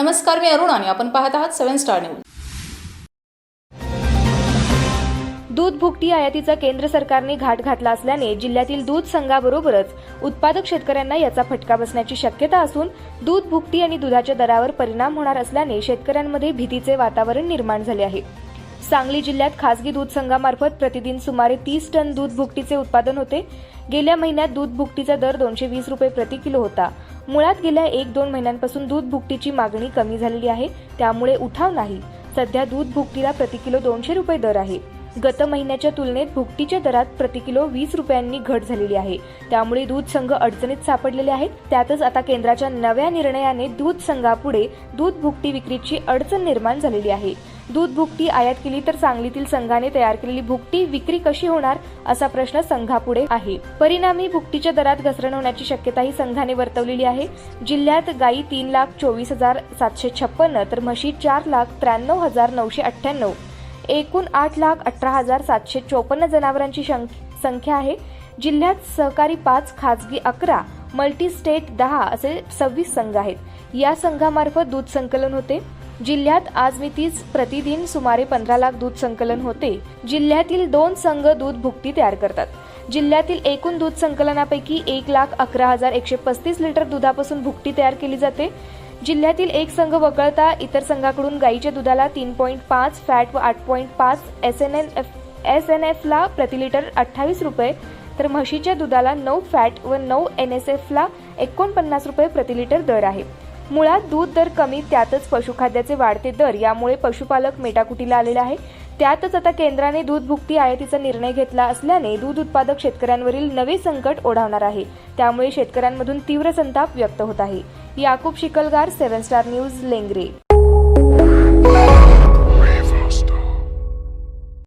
नमस्कार मी अरुण आणि आपण पाहत आहात सेव्हन स्टार न्यूज. दूध भुकटी आयातीचा केंद्र सरकारने घाट घातला असल्याने जिल्ह्यातील दूध संघाबरोबरच उत्पादक शेतकऱ्यांना याचा फटका बसण्याची शक्यता असून दूध भुकटी आणि दुधाच्या दरावर परिणाम होणार असल्याने शेतकऱ्यांमध्ये भीतीचे वातावरण निर्माण झाले आहे. सांगली जिल्ह्यात खासगी दूध संघामार्फत प्रतिदिन सुमारे तीस टन दूध भुकटीचे उत्पादन होते. गेल्या महिन्यात दूध भुकटीचा दर दोनशे वीस रुपये प्रति किलो होता. मुळात गेल्या एक दोन महिन्यांपासून दूध भुकटीची मागणी कमी झालेली आहे त्यामुळे उठाव नाही. सध्या दूध भुकटीला प्रति किलो दोनशे रुपये दर आहे. गत महिन्याच्या तुलनेत भुकटीच्या दरात प्रति किलो वीस रुपयांनी घट झालेली आहे. त्यामुळे दूध संघ अडचणीत सापडलेले आहेत. त्यातच आता केंद्राच्या नव्या निर्णयाने दूध संघापुढे दूध भुकटी विक्रीची अडचण निर्माण झालेली आहे. दूध भुकटी आयात केली तर सांगलीतील संघाने तयार केलेली भुकटी विक्री कशी होणार असा प्रश्न संघापुढे आहे. परिणामी भुकटीच्या दरात घसरण होण्याची शक्यताही संघाने वर्तवलेली आहे. जिल्ह्यात गायी तीन लाख चोवीस हजार सातशे छप्पन्न तर म्हशी चार लाख त्र्याण्णव हजार नऊशे अठ्ठ्याण्णव. एकूण आठ लाख अठरा हजार सातशे चोपन्न जनावरांची संख्या आहे. जिल्ह्यात सहकारी पाच खाजगी अकरा मल्टी स्टेट दहा असे सव्वीस संघ आहेत. या संघामार्फत दूध संकलन होते. जिल्ह्यात आज मी तीस प्रतिदिन सुमारे पंधरा लाख दूध संकलन होते. जिल्ह्यातील दोन संघ दूध भुकटी तयार करतात. जिल्ह्यातील एकूण दूध संकलनापैकी एक लाख अकरा हजार एकशे पस्तीस लिटर दुधापासून भुकटी तयार केली जाते. जिल्ह्यातील एक संघ वगळता इतर संघाकडून गाईच्या दुधाला तीन पॉईंट पाच फॅट व आठ पॉईंट पाच S N N F S N एफला प्रति लिटर अठ्ठावीस रुपये तर म्हशीच्या दुधाला नऊ फॅट व नऊ एन एस एफला एकोणपन्नास रुपये प्रति लिटर दर आहे. मुळात दूध दर कमी त्यातच पशुखाद्याचे वाढते दर यामुळे पशुपालक मेटाकुटीला आलेला आहे. त्यातच आता केंद्राने दूध भुकटी आयातीचा निर्णय घेतला असल्याने दूध उत्पादक शेतकऱ्यांवरील नवे संकट ओढावणार आहे. त्यामुळे शेतकऱ्यांमधून तीव्र संताप व्यक्त होत आहे. Yakub Shikalgar seven star news Lengre.